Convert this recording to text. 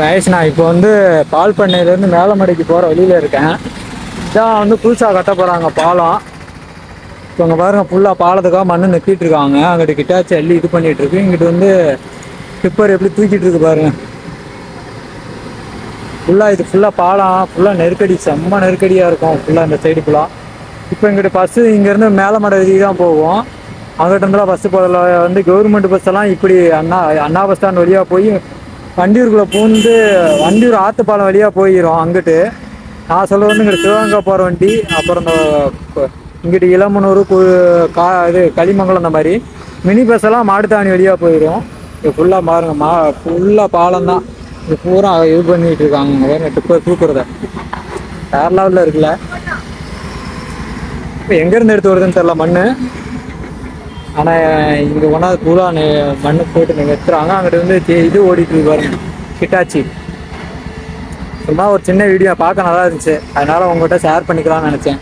வயசு நான் இப்போ வந்து பால் பண்ணையிலேருந்து மேலமடைக்கு போகிற வழியில் இருக்கேன். இதான் வந்து புதுசாக கட்ட போகிறாங்க பாலம். இப்போ அங்கே பாருங்கள் ஃபுல்லாக பாலத்துக்காக மண்ணு நெத்திட்டு இருக்காங்க. அங்கிட்ட கிட்டாச்சி அள்ளி இது பண்ணிகிட்ருக்கு இங்கிட்டு வந்து டிப்பர் எப்படி தூக்கிட்டு இருக்கு பாருங்க. ஃபுல்லாக இது ஃபுல்லாக பாலம் ஃபுல்லாக நெருக்கடி செம்ம நெருக்கடியாக இருக்கும் ஃபுல்லாக இந்த சைடு ஃபுல்லாக இப்போ இங்கிட்ட பஸ்ஸு இங்கேருந்து மேலமடை வரைக்கும் தான் போகும் அங்கிட்ட இருந்தெல்லாம் பஸ்ஸு போகல வந்து கவர்மெண்ட் பஸ்ஸெல்லாம் இப்படி அண்ணா அண்ணா பஸ் ஸ்டாண்ட் வழியாக போய் வண்டியூருக்குள்ளே பூந்து வண்டியூர் ஆத்துப்பாலம் வழியாக போயிடும் அங்கிட்டு. நான் சொல்றது வந்து இங்கிட்டு சிவகங்கை போகிற வண்டி அப்புறம் இந்த இங்கிட்டு இளமனூர் கு கா இது களிமங்கலம் அந்த மாதிரி. மினி பஸ் எல்லாம் வழியாக போயிடும் இது ஃபுல்லாக பாருங்க மா ஃபுல்லாக பாலம் தான். இது பூரா இது பண்ணிட்டு இருக்காங்க இங்க பாருங்க தூக்குறத. வேற இருக்குல்ல. இப்போ எங்கேருந்து எடுத்து வருதுன்னு தெரில மண் ஆனால் இங்கே ஒன்றாவது பூரா மண்ணு போட்டு நீங்கள் எடுத்துறாங்க அங்கிட்டு வந்து இது ஓடிட்டு இருக்கு பாருங்க. சும்மா ஒரு சின்ன வீடியோ பார்க்க நல்லா இருந்துச்சு. அதனால் உங்கள்கிட்ட ஷேர் பண்ணிக்கலாம்னு நினச்சேன்.